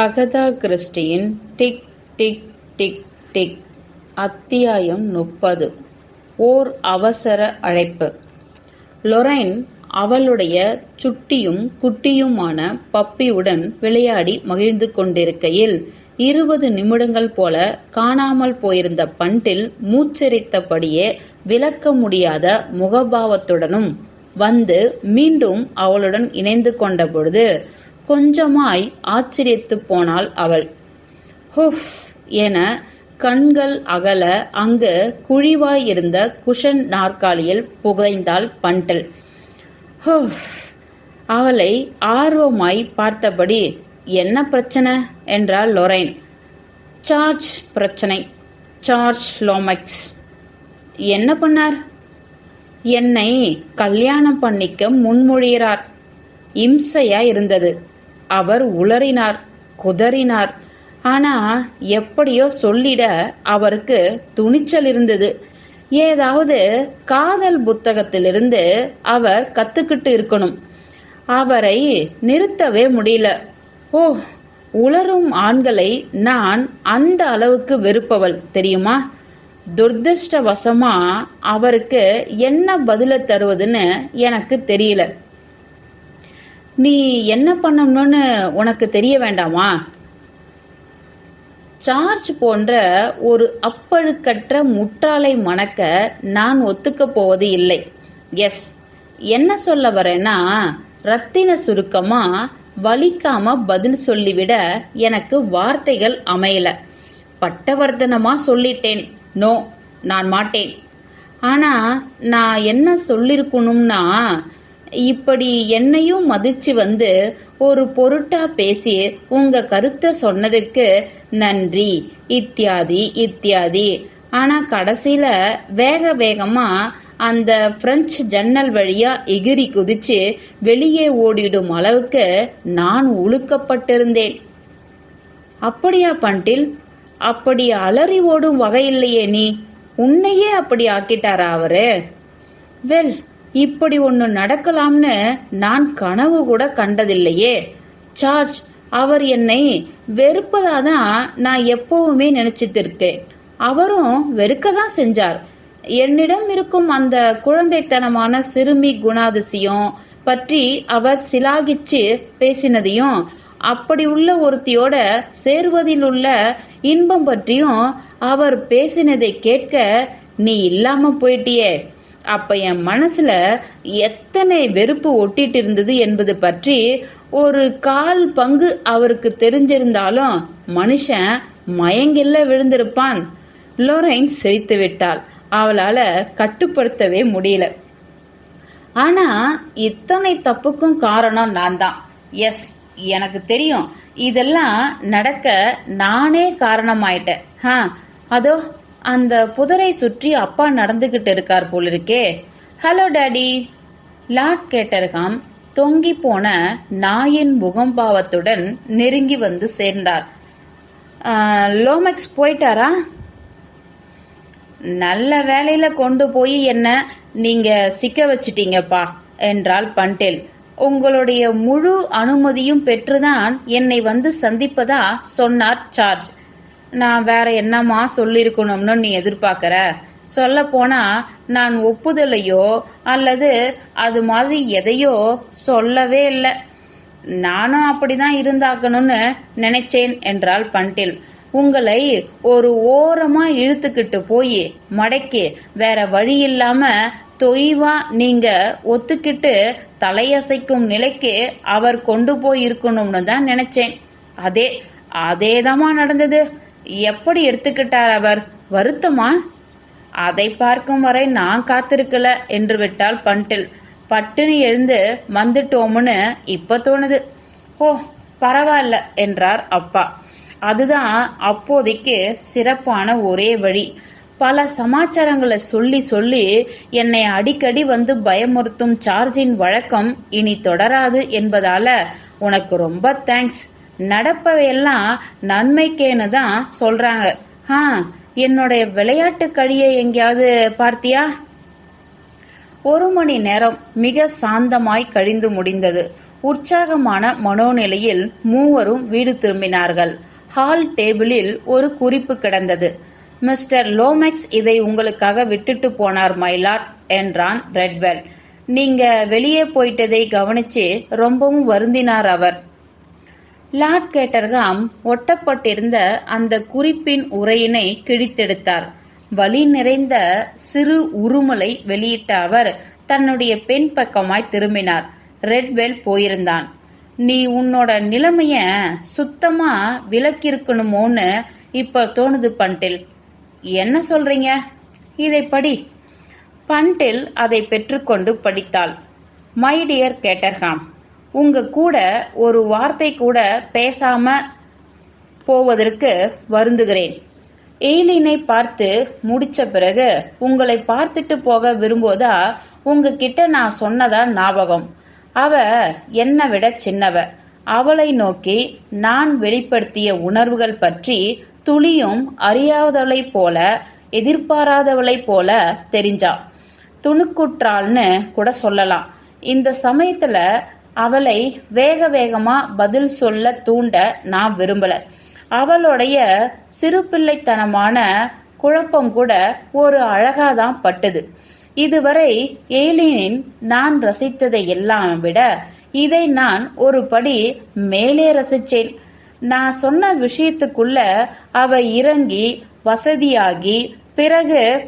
Agatha கிறிஸ்டியின் tick tick tick tick. அத்தியாயம் முப்பது. ஓர் அவசர அழைப்பு. லொரைன் அவளுடைய சுட்டியும் குட்டியுமான பப்பியுடன் விளையாடி மகிழ்ந்து கொண்டிருக்கையில் இருபது நிமிடங்கள் போல காணாமல் போயிருந்த பண்டில் மூச்சரித்தபடியே விளக்க முடியாத முகபாவத்துடனும் வந்து மீண்டும் அவளுடன் இணைந்து கொண்ட பொழுது கொஞ்சமாய் ஆச்சரியத்து போனாள் அவள். ஹுஃப் என கண்கள் அகல அங்கு குழிவாய் இருந்த குஷன் நாற்காலியில் புகைந்தாள் பண்டல். ஹுஃப் அவளை ஆர்வமாய் பார்த்தபடி என்ன பிரச்சனை? என்றாள் லொரைன். சார்ஜ் பிரச்சனை. George Lomax. என்ன பண்ணார்? என்னை கல்யாணம் பண்ணிக்க முன்மொழிகிறார். இம்சையா இருந்தது. அவர் உளறினார் குதறினார். ஆனா எப்படியோ சொல்லிட அவருக்கு துணிச்சல் இருந்தது. ஏதாவது காதல் புத்தகத்திலிருந்து அவர் கத்துக்கிட்டு இருக்கணும். அவரை நிறுத்தவே முடியல. ஓ உளரும் ஆண்களை நான் அந்த அளவுக்கு வெறுப்பவள் தெரியுமா? துர்திருஷ்டவசமா அவருக்கு என்ன பதில தருவதுன்னு எனக்கு தெரியல. நீ என்ன பண்ணணும்னு உனக்கு தெரிய வேண்டாமா? சார்ஜ் போன்ற ஒரு அப்பழுக்கற்ற முற்றாளை மணக்க நான் ஒத்துக்க போவது இல்லை. எஸ் என்ன சொல்ல வரேன்னா ரத்தின சுருக்கமா வலிக்காம பதில் சொல்லிவிட எனக்கு வார்த்தைகள் அமையல. பட்டவர்த்தனமா சொல்லிட்டேன். நோ நான் மாட்டேன். ஆனா நான் என்ன சொல்லிருக்கணும்னா இப்படி என்னையும் மதிச்சு வந்து ஒரு பொருட்டா பேசி உங்க கருத்தை சொன்னதுக்கு நன்றி. இத்தியாதி இத்தியாதி. ஆனா கடைசியில வேக வேகமா அந்த பிரெஞ்சு ஜன்னல் வழியா எகிரி குதிச்சு வெளியே ஓடிடும் அளவுக்கு நான் உழுக்கப்பட்டிருந்தேன். அப்படியா பண்டில்? அப்படி அலறி ஓடும் வகையில்லையே நீ. உன்னையே அப்படி ஆக்கிட்டாரா அவரு? வெல் இப்படி ஒன்று நடக்கலாம்னு நான் கனவு கூட கண்டதில்லையே. சார்ஜ் அவர் என்னை வெறுப்பதா தான் நான் எப்பவுமே நினைச்சிட்டு இருக்கேன் அவரும் வெறுக்க தான் செஞ்சார். என்னிடம் இருக்கும் அந்த குழந்தைத்தனமான சிறுமி குணாதிசயம் பற்றி அவர் சிலாகிச்சு பேசினதையும் அப்படி உள்ள ஒருத்தியோட சேர்வதில் உள்ள இன்பம் பற்றியும் அவர் பேசினதை கேட்க நீ இல்லாம போயிட்டியே. அப்ப என் மனசுல எத்தனை வெறுப்பு ஒட்டிட்டு இருந்தது என்பது பற்றி ஒரு கால் பங்கு அவருக்கு தெரிஞ்சிருந்தாலும் மனுஷன் மயங்கில்ல விழுந்திருப்பான். லோரைன் சிரித்து விட்டாள். அவளால கட்டுப்படுத்தவே முடியல. ஆனா இத்தனை தப்புக்கும் காரணம் நான் தான் எஸ் எனக்கு தெரியும். இதெல்லாம் நடக்க நானே காரணமாயிட்டேன். ஹா அதோ அந்த புதரை சுற்றி அப்பா நடந்துகிட்டு இருக்கார் போல இருக்கே ஹலோ டாடி லார்ட் கேட்டர்காம் தொங்கி போன நாயின் முகம்பாவத்துடன் நெருங்கி வந்து சேர்ந்தார். லோமெக்ஸ் போயிட்டாரா? நல்ல வேலையில கொண்டு போய் என்ன நீங்க சிக்க வச்சிட்டீங்கப்பா என்றாள் பண்டேல். உங்களுடைய முழு அனுமதியும் பெற்றுதான் என்னை வந்து சந்திப்பதா சொன்னார் சார்ஜ். நான் வேற என்னமா சொல்லியிருக்கணும்னு நீ எதிர்பார்க்கற? சொல்ல போனா நான் ஒப்புதலையோ அல்லது அது மாதிரி எதையோ சொல்லவே இல்லை. நானும் அப்படிதான் இருந்தாக்கணும்னு நினைச்சேன் என்றாள் பண்டில். உங்களை ஒரு ஓரமா இழுத்துக்கிட்டு போய் மடக்கி வேற வழி இல்லாம தொய்வா நீங்க ஒத்துக்கிட்டு தலையசைக்கும் நிலைக்கு அவர் கொண்டு போய் இருக்கணும்னு தான் நினைச்சேன். அதே அதேதாமா நடந்தது. எப்படி எடுத்துக்கிட்டார் அவர்? வருத்தமா? அதை பார்க்கும் வரை நான் காத்திருக்கல என்று விட்டால் பண்டில். பட்டுன்னு எழுந்து வந்துட்டோம்னு இப்ப தோணுது. ஓ பரவாயில்ல என்றார் அப்பா. அதுதான் அப்போதைக்கு சிறப்பான ஒரே வழி. பல சமாச்சாரங்களை சொல்லி சொல்லி என்னை அடிக்கடி வந்து பயமுறுத்தும் சார்ஜின் வழக்கம் இனி தொடராது என்பதால உனக்கு ரொம்ப தேங்க்ஸ் நடப்பவையெல்லாம் நன்மைக்கேன்னு தான் சொல்றாங்க. ஆ என்னுடைய விளையாட்டு கழியை எங்கேயாவது பார்த்தியா? ஒரு மணி நேரம் மிக சாந்தமாய் கழிந்து முடிந்தது. உற்சாகமான மனோநிலையில் மூவரும் வீடு திரும்பினார்கள். ஹால் டேபிளில் ஒரு குறிப்பு கிடந்தது. மிஸ்டர் லோமெக்ஸ் இதை உங்களுக்காக விட்டுட்டு போனார் மைலாட் என்றான் ரெட்வெல். நீங்க வெளியே போயிட்டதை கவனிச்சு ரொம்பவும் வருந்தினார் அவர். லார்ட் கேட்டர்காம் ஒட்டப்பட்டிருந்த அந்த குறிப்பின் உரையினை கிழித்தெடுத்தார். வலி நிறைந்த சிறு உருமலை வெளியிட்ட அவர் தன்னுடைய பெண் பக்கமாய் திரும்பினார். ரெட்வெல் போயிருந்தான். நீ உன்னோட நிலைமைய சுத்தமா விளக்கிருக்கணுமோன்னு இப்ப தோணுது பண்டில். என்ன சொல்றீங்க? இதை படி. பண்டில் அதை பெற்றுக்கொண்டு படித்தாள். மை டியர் கேட்டர்ஹாம் உங்க கூட ஒரு வார்த்தை கூட பேசாம போவதற்கு வருந்துகிறேன். எய்லினை பார்த்து முடிச்ச பிறகு உங்களை பார்த்துட்டு போக விரும்புவதா உங்ககிட்ட நான் சொன்னதா ஞாபகம். அவ என்னை விட சின்னவ. அவளை நோக்கி நான் வெளிப்படுத்திய உணர்வுகள் பற்றி துளியும் அறியாதவளை போல எதிர்பாராதவளைப் போல தெரிஞ்சா. துணுக்குற்றாள்னு கூட சொல்லலாம். இந்த சமயத்துல அவளை வேக வேகமா பதில் சொல்ல தூண்ட நான் விரும்பல. அவளுடைய சிறுபிள்ளைத்தனமான குழப்பம் கூட ஒரு அழகாதான் பட்டது. இதுவரை எய்லினின் நான் ரசித்ததை எல்லாம் விட இதை நான் ஒரு படி மேலே ரசிச்சேன். நான் சொன்ன விஷயத்துக்குள்ள அவ இறங்கி வசதியாகி பிறகு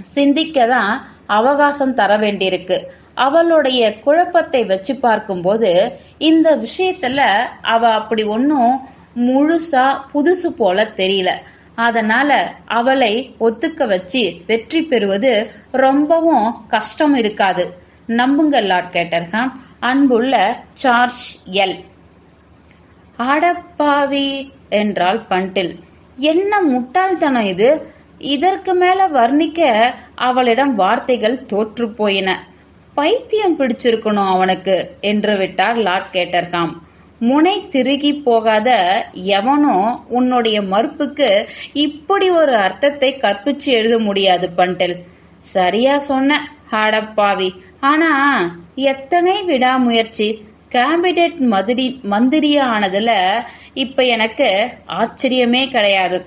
சிந்திக்க தான் அவகாசம் தர வேண்டியிருக்கு. அவளுடைய குழப்பத்தை வச்சு பார்க்கும்போது இந்த விஷயத்துல அவ அப்படி ஒன்றும் முழுசா புதுசு போல தெரியல. அதனால அவளை ஒத்துக்க வச்சு வெற்றி பெறுவது ரொம்பவும் கஷ்டம் இருக்காது. நம்புங்க லார்ட் கேட்டர்ஹாம். அன்புள்ள சார்ஜ் எல். அடப்பாவி என்றால் பண்டில். என்ன முட்டாள்தனம் இது? இதற்கு மேல வர்ணிக்க அவளிடம் வார்த்தைகள் தோற்று போயின. பைத்தியம் பிடிச்சிருக்கணும் அவனுக்கு என்று விட்டார் லார்ட் கேட்டர்காம். முனை திருகி போகாத எவனோ உன்னுடைய மறுப்புக்கு இப்படி ஒரு அர்த்தத்தை கற்பிச்சு எழுத முடியாது பண்டில். சரியா சொன்ன ஹாடப்பாவி. ஆனா எத்தனை விடாமுயற்சி. கேபினெட் மந்திரி மந்திரியா ஆனதுல இப்ப எனக்கு ஆச்சரியமே கிடையாது.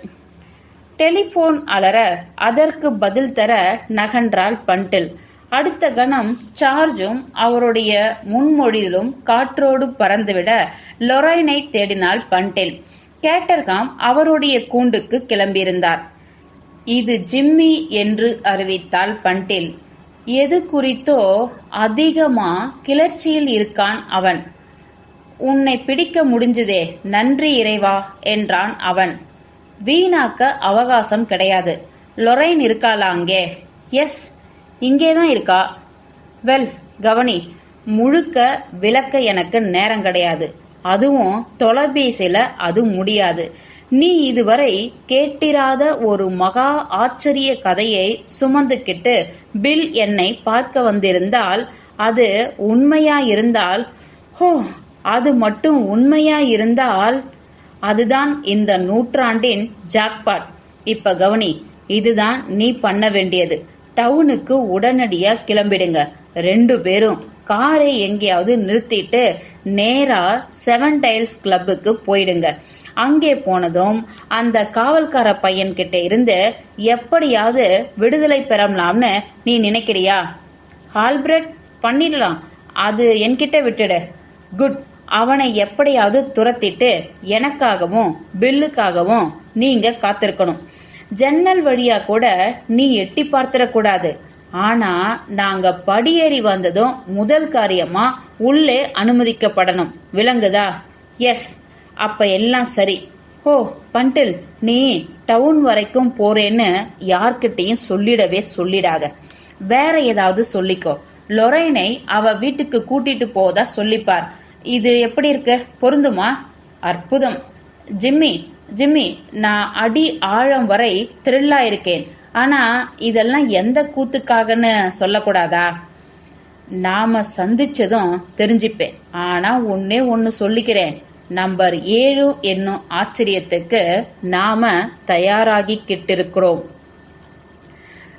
டெலிபோன் அலற அதற்கு பதில் தர நகன்றாள் பண்டில். அடுத்த கணம் சார்ஜும் அவருடைய முன்மொழியிலும் காற்றோடு பறந்துவிட லொரைனை தேடினாள் பண்டில் கேட்டர்காம் அவருடைய கூண்டுக்கு கிளம்பியிருந்தார். இது ஜிம்மி என்று அறிவித்தாள் பண்டில் எது குறித்தோ அதிகமா கிளர்ச்சியில் இருக்கான் அவன். உன்னை பிடிக்க முடிஞ்சதே நன்றி இறைவா என்றான் அவன். வீணாக்க அவகாசம் கிடையாது. லொரைன் இருக்காளா அங்கே? எஸ் இங்கே தான் இருக்கா? வெல் கவனி முழுக்க விளக்க எனக்கு நேரம் கிடையாது. அதுவும் தொலைபேசியில அது முடியாது. நீ இதுவரை கேட்டிராத ஒரு மகா ஆச்சரிய கதையை சுமந்துக்கிட்டு பில் என்னை பார்க்க வந்திருந்தால் அது உண்மையா இருந்தால் ஹோ அது மட்டும் உண்மையா இருந்தால் அதுதான் இந்த நூற்றாண்டின் ஜாக்பாட் இப்ப கவனி இதுதான் நீ பண்ண வேண்டியது. டவுனுக்கு உடனடியா கிளம்பிடுங்க. ரெண்டு பேரும் காரை எங்கேயாவது நிறுத்திட்டு நேரா செவன் டைல்ஸ் கிளப்புக்கு போயிடுங்க. அங்கே போனதும் அந்த காவல்கார பையன் கிட்ட இருந்து எப்படியாவது விடுதலை பெறலாம்னு நீ நினைக்கிறியா? ஹால்பிரட் பண்ணிடலாம். அது என்கிட்ட விட்டுடு. குட். அவனை எப்படியாவது துரத்திட்டு எனக்காகவும் பில்லுக்காகவும் நீங்க காத்திருக்கணும். ஜன்னல் வழியா கூட நீ எட்டி பார்த்திடக்கூடாது. ஆனா நாங்க படியேறி வந்ததும் முதல் காரியமா உள்ளே அனுமதிக்கப்படணும். விளங்குதா எஸ் அப்ப எல்லாம் சரி. ஓ பண்டில் நீ டவுன் வரைக்கும் போறேன்னு யார்கிட்டையும் சொல்லிடவே சொல்லிடாத. வேற ஏதாவது சொல்லிக்கோ. லொரைனை அவ வீட்டுக்கு கூட்டிட்டு போதா சொல்லிப்பார். இது எப்படி இருக்கு? பொருந்துமா? அற்புதம். ஜிம்மி ஜிம்மி நான் அடி ஆழம் வரை த்ரில்லா இருக்கேன். ஆனா இதெல்லாம் எந்த கூத்துக்காகன்னு சொல்லக்கூடாதா? நாம சந்திச்சதும் தெரிஞ்சுப்பேன். ஆனா ஒன்னே ஒன்னு சொல்லிக்கிறேன். நம்பர் ஏழு என்னும் ஆச்சரியத்துக்கு நாம தயாராகிக்கிட்டு இருக்கிறோம்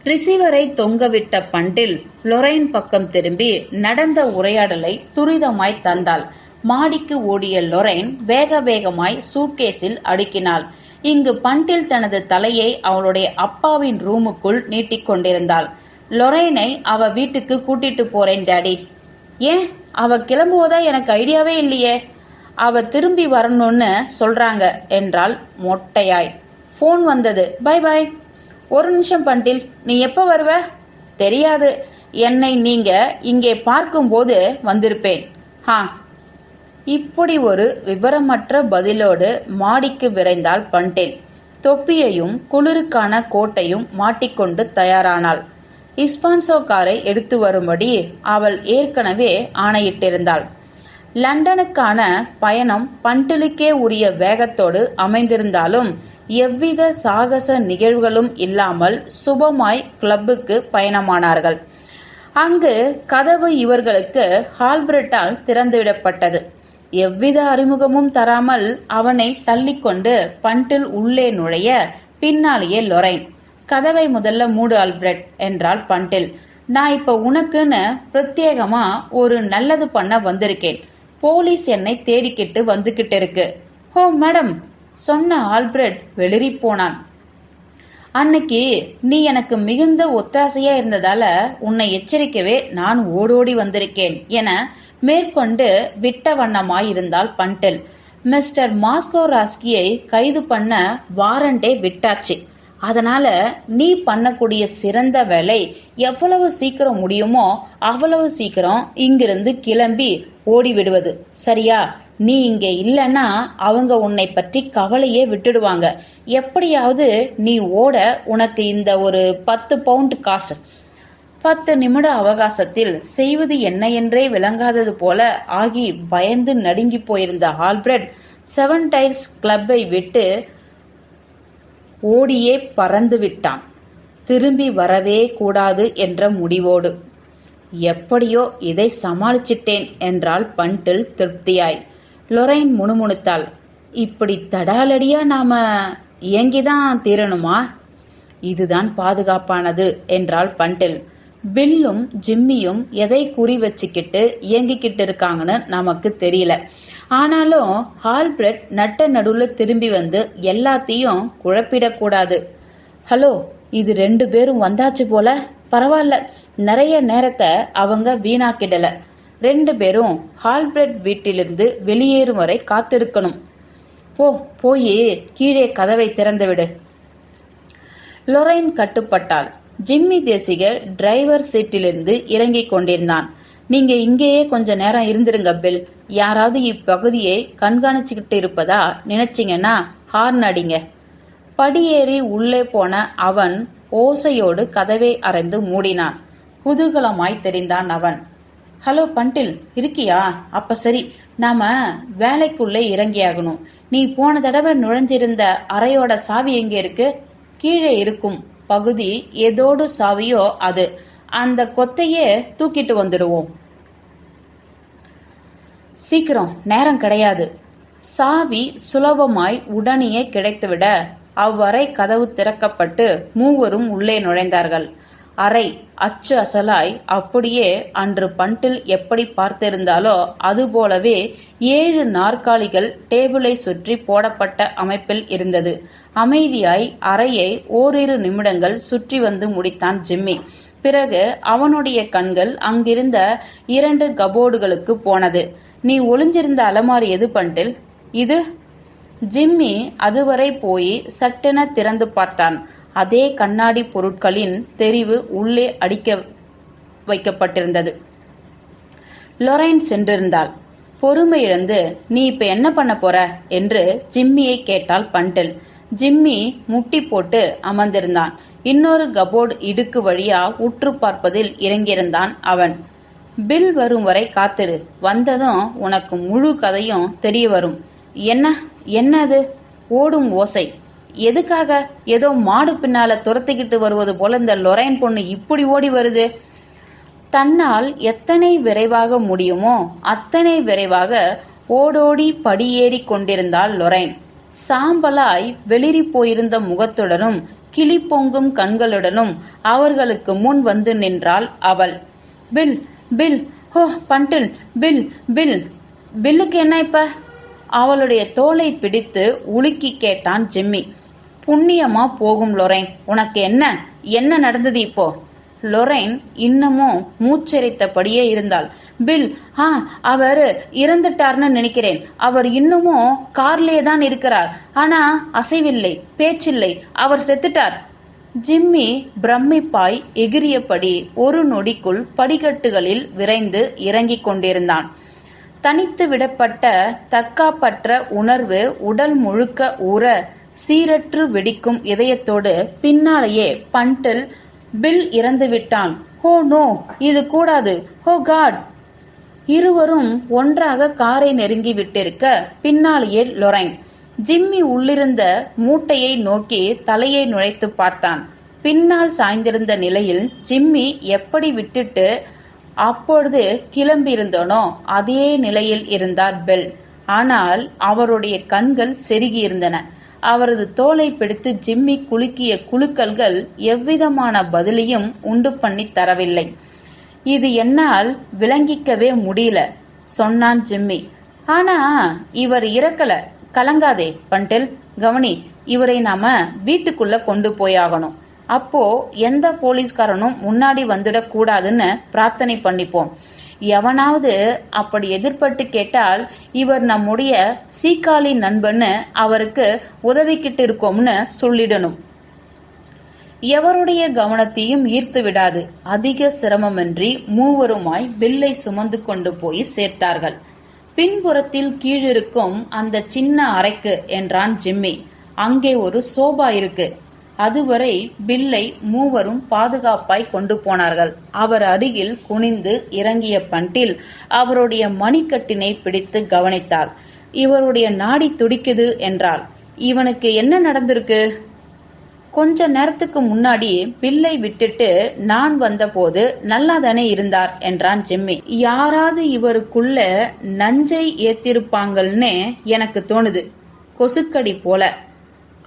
ரிசீவரை தொங்கவிட்ட பண்டில் லொரைன் பக்கம் திரும்பி நடந்த உரையாடலை துரிதமாய் தந்தாள். மாடிக்கு ஓடிய லொரைன் வேக வேகமாய் சூட்கேஸில் அடுக்கினாள். இங்கு பண்டில் தனது தலையை அவளுடைய அப்பாவின் ரூமுக்குள் நீட்டிக் கொண்டிருந்தாள். லொரைனை அவ வீட்டுக்கு கூட்டிட்டு போறேன் டாடி. ஏன்? அவ கிளம்புவதா எனக்கு ஐடியாவே இல்லையே. அவ திரும்பி வரணும்னு சொல்றாங்க என்றாள் மொட்டையாய். ஃபோன் வந்தது. Bye bye. ஒரு நிமிஷம் பண்டில் நீ எப்ப வருவ? தெரியாது. என்னை நீங்க இங்கே பார்க்கும்போது வந்திருப்பேன். ஹா இப்படி ஒரு விவரமற்ற பதிலோடு மாடிக்கு விரைந்தாள் பண்டேல். தொப்பியையும் குளிருக்கான கோட்டையும் மாட்டிக்கொண்டு தயாரானாள். இஸ்பான்சோ காரை எடுத்து வரும்படி அவள் ஏற்கனவே ஆணையிட்டிருந்தாள். லண்டனுக்கான பயணம் பண்டிலுக்கே உரிய வேகத்தோடு அமைந்திருந்தாலும் எவ்வித சாகச நிகழ்வுகளும் இல்லாமல் சுபமாய் கிளப்புக்கு பயணமானார்கள். அங்கு கதவு இவர்களுக்கு ஹால்பிரட்டால் திறந்துவிடப்பட்டது. எவ்வித அறிமுகமும் தராமல் அவனை தள்ளிக்கொண்டு பண்டில் உள்ளே நுழைய பின்னாலேயே லொரைன். கதவை முதல்ல மூடு ஆல்பிரட் என்றாள் பண்டில். நான் இப்ப உனக்குன்னு பிரத்யேகமா ஒரு நல்லது பண்ண வந்திருக்கேன். போலீஸ் என்னை தேடிக்கிட்டு வந்துகிட்டு இருக்கு ஹோ மேடம் சொன்ன ஆல்பிரட் வெளிரி போனான். அன்னைக்கு நீ எனக்கு மிகுந்த ஒத்தாசையா இருந்ததால உன்னை எச்சரிக்கவே நான் ஓடோடி வந்திருக்கேன் என மேற்கொண்டு விட்ட வண்ணமாயிருந்தாள் பண்டில். மிஸ்டர் மாஸ்கோ ராஸ்கியை கைது பண்ண வாரண்டே விட்டாச்சு. அதனால நீ பண்ணக்கூடிய சிறந்த வேலை எவ்வளவு சீக்கிரம் முடியுமோ அவ்வளவு சீக்கிரம் இங்கிருந்து கிளம்பி ஓடி விடுவது சரியா? நீ இங்கே இல்லைன்னா அவங்க உன்னை பற்றி கவலையே விட்டுடுவாங்க. எப்படியாவது நீ ஓட உனக்கு இந்த ஒரு பத்து பவுண்ட் காசு. பத்து நிமிட அவகாசத்தில் செய்வது என்ன என்றே விளங்காதது போல ஆகி பயந்து நடுங்கி போயிருந்த ஆல்பிரட் செவன் டைல்ஸ் கிளப்பை விட்டு ஓடியே பறந்து விட்டான். திரும்பி வரவே கூடாது என்ற முடிவோடு. எப்படியோ இதை சமாளிச்சிட்டேன் என்றால் பண்டில் திருப்தியாய். லொரைன் முணுமுணுத்தாள். இப்படி தடாலடியா நாம இயங்கிதான் தீரணுமா? இதுதான் பாதுகாப்பானது என்றாள் பண்டில். பில்லும் ஜிம்மியும் எதை குறி வச்சுக்கிட்டு இயங்கிக்கிட்டு இருக்காங்கன்னு நமக்கு தெரியல. ஆனாலும் ஹால்பிரட் நட்ட நடுவில் திரும்பி வந்து எல்லாத்தையும் குழப்பிடக்கூடாது. ஹலோ இது ரெண்டு பேரும் வந்தாச்சு போல? பரவாயில்ல நிறைய நேரத்தை அவங்க வீணாக்கிடல. ரெண்டு பேரும் ஹால்பிரட் வீட்டிலிருந்து வெளியேறும் வரை காத்திருக்கணும். போ போய் கீழே கதவை திறந்துவிடு லொரைன் கட்டுப்பட்டாள். ஜிம்மி தேசிகர் டிரைவர் சீட்டிலிருந்து இறங்கிக் கொண்டிருந்தான். நீங்க இங்கேயே கொஞ்ச நேரம் இருந்திருங்க பில். யாராவது இப்பகுதியை கண்காணிச்சுக்கிட்டு இருப்பதா நினைச்சிங்கன்னா ஹார்ன் அடிங்க. படியேறி உள்ளே போன அவன் ஓசையோடு கதவை அறைந்து மூடினான். குதூகலமாய் தெரிந்தான் அவன். ஹலோ பண்டில் இருக்கியா? அப்ப சரி நாம வேலைக்குள்ளே இறங்கியாகணும். நீ போன தடவை நுழைஞ்சிருந்த அறையோட சாவி எங்க இருக்கு? கீழே இருக்கும். பகுதி எதோடு சாவியோ அது. அந்த கொத்தையே தூக்கிட்டு வந்துடுவோம் சீக்கிரம் நேரம் கிடையாது. சாவி சுலபமாய் உடனேயே கிடைத்துவிட அவ்வறை கதவு திறக்கப்பட்டு மூவரும் உள்ளே நுழைந்தார்கள். அறை அச்சு அசலாய் அப்படியே அன்று பண்டில் எப்படி பார்த்திருந்தாலோ அதுபோலவே ஏழு நாற்காலிகள் டேபிளை சுற்றி போடப்பட்ட அமைப்பில் இருந்தது. அமைதியாய் அறையை ஓரிரு நிமிடங்கள் சுற்றி வந்து முடித்தான் ஜிம்மி. பிறகு அவனுடைய கண்கள் அங்கிருந்த இரண்டு கபோர்டுகளுக்கு போனது. நீ ஒளிஞ்சிருந்த அலமாரி எது பண்டில்? இது. ஜிம்மி அதுவரை போய் சட்டென திறந்து பார்த்தான். அதே கண்ணாடி பொருட்களின் தெரிவு உள்ளே அடிக்க வைக்கப்பட்டிருந்தது. லொரைன் சென்றிருந்தாள். பொறுமை இழந்து நீ இப்ப என்ன பண்ண போற? என்று ஜிம்மியை கேட்டாள் பண்டில். ஜிம்மி முட்டி போட்டு அமர்ந்திருந்தான். இன்னொரு கபோர்டு இடுக்கு வழியா உற்று பார்ப்பதில் இறங்கியிருந்தான் அவன். பில் வரும் வரை காத்திரு. வந்ததும் உனக்கு முழு கதையும் தெரிய வரும். என்ன என்னது? ஓடும் ஓசை. எதுக்காக ஏதோ மாடு பின்னால துரத்திக்கிட்டு வருவது போல இந்த லொரைன் பொண்ணு இப்படி ஓடி வருது? தன்னால் எத்தனை விரைவாக முடியுமோ அத்தனை விரைவாக ஓடோடி படியேறி கொண்டிருந்தாள் லொரைன் சாம்பலாய் வெளிரி போயிருந்த முகத்துடனும் கிளி பொங்கும் கண்களுடனும் அவர்களுக்கு முன் வந்து நின்றாள் அவள். பில் பில் ஹோ பண்டில் பில் பில் பில்லுக்கு என்ன இப்ப? அவளுடைய தோலை பிடித்து உலுக்கி கேட்டான் ஜிம்மி. புண்ணியமா போகும் லொரைன். உனக்கு என்ன? என்ன நடந்தது இப்போ? லொரைன் இன்னமும் மூச்சரித்தபடியே இருந்தாள். பில் ஆ அவர் இறந்துட்டார்னு நினைக்கிறேன். அவர் இன்னமும் கார்லயே தான் இருக்கிறார். ஆனா அசைவில்லை பேச்சில்லை. அவர் செத்துட்டார். ஜிம்மி பிரமிப்பாய் எகிரியபடி ஒரு நொடிக்குள் படிக்கட்டுகளில் விரைந்து இறங்கிக் கொண்டிருந்தான். தனித்து விடப்பட்ட தற்காப்பற்ற உணர்வு உடல் முழுக்க ஊற சீரற்று வெடிக்கும் இதயத்தோடு பின்னாலேயே பண்டில் பில் இறந்துவிட்டான் ஹோ நோ இது கூடாது. ஹோ காட். இருவரும் ஒன்றாக காரை நெருங்கி விட்டிருக்க பின்னாலேயே லொரைன். ஜிம்மி உள்ளிருந்த மூட்டையை நோக்கி தலையை நுழைத்து பார்த்தான். பின்னால் சாய்ந்திருந்த நிலையில் ஜிம்மி எப்படி விட்டுட்டு அப்பொழுது கிளம்பியிருந்தோனோ அதே நிலையில் இருந்தார் பெல். ஆனால் அவருடைய கண்கள் செருகியிருந்தன. அவரது தோலை பிடித்து ஜிம்மி குலுக்கிய குலுக்கல்கள் எவ்விதமான பதிலையும் உண்டு பண்ணி தரவில்லை. இது என்னால் விளங்கிக்கவே முடியல சொன்னான் ஜிம்மி. ஆனா இவர் இறக்கல. கலங்காதே பண்டில். கவனி இவரை நாம வீட்டுக்குள்ள கொண்டு போயாகணும். அப்போ எந்த போலீஸ்காரனும் முன்னாடி வந்துடக் கூடாதுன்னு பிரார்த்தனை பண்ணிப்போம். எவனாவது அப்படி எதிர்பட்டு கேட்டால் இவர் நம்முடைய சீக்காளி நண்பன்னு அவருக்கு உதவிக்கிட்டு இருக்கோம்னு சொல்லிடணும். எவருடைய கவனத்தையும் ஈர்த்து விடாது. அதிக சிரமமின்றி மூவருமாய் பில்லை சுமந்து கொண்டு போய் சேர்த்தார்கள். பின்புறத்தில் கீழிருக்கும் அந்த சின்ன அறைக்கு என்றான் ஜிம்மி. அங்கே ஒரு சோபா இருக்கு. அதுவரை பில்லை மூவரும் பாதுகாப்பாய் கொண்டு போனார்கள். அவர் அருகில் குனிந்து இறங்கிய பண்டில் அவருடைய மணிக்கட்டினை பிடித்து கவனித்தாள் இவருடைய நாடி துடிக்குது என்றாள் இவனுக்கு என்ன நடந்திருக்கு? கொஞ்ச நேரத்துக்கு முன்னாடி பில்லை விட்டுட்டு நான் வந்தபோது நல்லாதானே இருந்தார் என்றான் ஜிம்மி. யாராவது இவருக்குள்ள நஞ்சை ஏத்திருப்பாங்கன்னு எனக்கு தோணுது. கொசுக்கடி போல.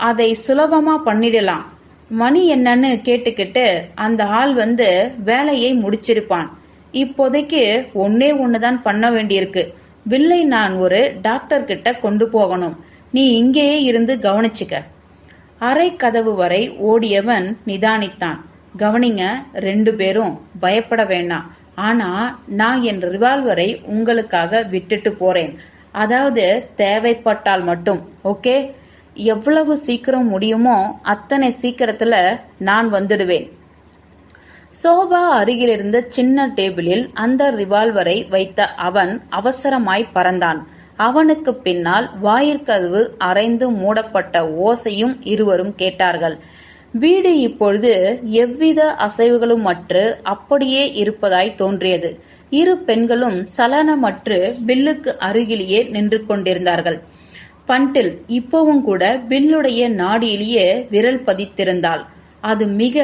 அதை சுலபமா பண்ணிடலாம். மணி என்னன்னு கேட்டுக்கிட்டு அந்த ஆள் வந்து வேலையை முடிச்சிருப்பான். இப்போதைக்கு ஒன்னே ஒண்ணுதான் பண்ண வேண்டியிருக்கு. வில்லை நான் ஒரு டாக்டர் கிட்ட கொண்டு போகணும். நீ இங்கேயே இருந்து கவனிச்சுக்க. அரை கதவு வரை ஓடியவன் நிதானித்தான். கவனிங்க ரெண்டு பேரும் பயப்பட வேண்டாம். ஆனா நான் என் ரிவால்வரை உங்களுக்காக விட்டுட்டு போறேன். அதாவது தேவைப்பட்டால் மட்டும் ஓகே எவ்வளவு சீக்கிரம் முடியுமோ அத்தனை சீக்கிரத்தில் நான் வந்துடுவேன். சோபா அருகிலிருந்த சின்ன டேபிளில் அந்த ரிவால்வரை வைத்த அவன் அவசரமாய் பறந்தான். அவனுக்கு பின்னால் வாயிற்கதவு அரைந்து மூடப்பட்ட ஓசையும் இருவரும் கேட்டார்கள். வீடு இப்பொழுது எவ்வித அசைவுகளும் அற்று அப்படியே இருப்பதாய் தோன்றியது. இரு பெண்களும் சலனமற்று பில்லுக்கு அருகிலேயே நின்று கொண்டிருந்தார்கள். பண்டில் இப்பவும் கூட பில்லுடைய நாடியிலேயே விரல் பதித்திருந்தாள். அது மிக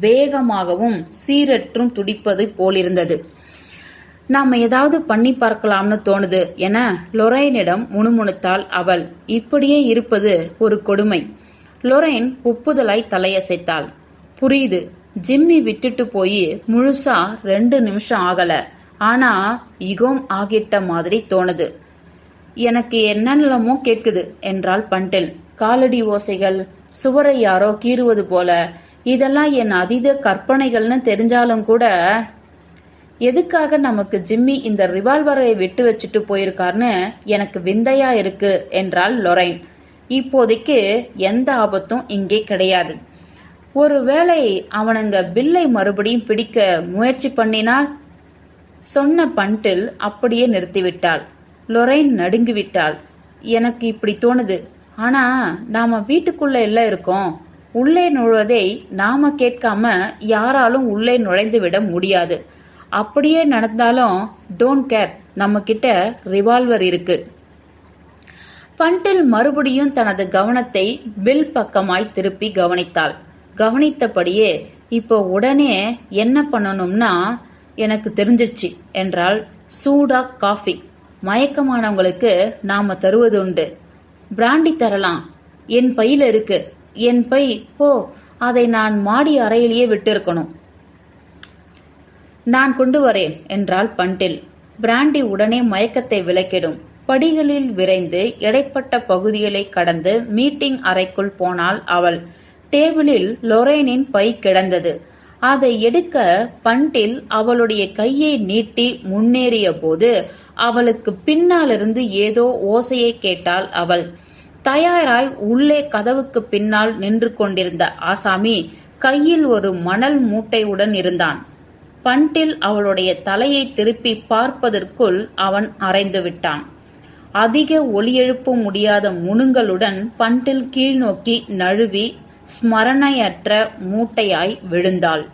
வேகமாகவும் சீரற்றும் துடிப்பது போலிருந்தது. நாம் ஏதாவது பண்ணி பார்க்கலாம்னு தோணுது என லொரைனிடம் முணுமுணுத்தாள் அவள். இப்படியே இருப்பது ஒரு கொடுமை லொரைன் ஒப்புதலாய் தலையசைத்தாள். புரியுது. ஜிம்மி விட்டுட்டு போய் முழுசா ரெண்டு நிமிஷம் ஆகல. ஆனா இகோம் ஆகிட்ட மாதிரி தோணுது. எனக்கு என்னென்னமோ கேட்குது என்றாள் பண்டில். காலடி ஓசைகள் சுவரை யாரோ கீறுவது போல. இதெல்லாம் என் அதீத கற்பனைகள்னு தெரிஞ்சாலும் கூட எதுக்காக நமக்கு ஜிம்மி இந்த ரிவால்வரை விட்டு வச்சுட்டு போயிருக்காருன்னு எனக்கு விந்தையா இருக்கு என்றாள் லொரைன். இப்போதைக்கு எந்த ஆபத்தும் இங்கே கிடையாது. ஒருவேளை அவனுங்க பில்லை மறுபடியும் பிடிக்க முயற்சி பண்ணினால் சொன்ன பண்டில் அப்படியே நிறுத்திவிட்டாள். லொரைன் நடுங்கிவிட்டாள். எனக்கு இப்படி தோணுது. ஆனா நாம வீட்டுக்குள்ள எல்லாம் இருக்கோம். உள்ளே நுழைவதை நாம கேட்காம யாராலும் உள்ளே நுழைந்து விட முடியாது. அப்படியே நடந்தாலும் டோன்ட் கேர். நம்ம கிட்ட ரிவால்வர் இருக்கு. பண்டில் மறுபடியும் தனது கவனத்தை பில் பக்கமாய் திருப்பி கவனித்தாள். கவனித்தபடியே இப்போ உடனே என்ன பண்ணணும்னா எனக்கு தெரிஞ்சிருச்சு என்றால் சூடா காஃபி. மயக்கமானவங்களுக்கு நாம தருவது உண்டு பிராண்டி தரலாம். என் பையில இருக்கு. என் பை ஓ அதை நான் மாடி அறையிலேயே விட்டிருக்கணும். நான் கொண்டு வரேன் என்றாள் பண்டில். பிராண்டி உடனே மயக்கத்தை விலக்கிடும். படிகளில் விரைந்து இடைப்பட்ட பகுதிகளை கடந்து மீட்டிங் அறைக்குள் போனாள் அவள். டேபிளில் லொரேனின் பை கிடந்தது. அதை எடுக்க பண்டில் அவளுடைய கையை நீட்டி முன்னேறிய போது அவளுக்கு பின்னாலிருந்து ஏதோ ஓசையை கேட்டாள் அவள். தயாராய் உள்ளே கதவுக்கு பின்னால் நின்று கொண்டிருந்த ஆசாமி கையில் ஒரு மணல் மூட்டையுடன் இருந்தான். பண்டில் அவளுடைய தலையை திருப்பி பார்ப்பதற்குள் அவன் அறைந்து விட்டான். அதிக ஒலி எழுப்ப முடியாத முனுங்களுடன் பண்டில் கீழ்நோக்கி நழுவி ஸ்மரணையற்ற மூட்டையாய் விழுந்தாள்.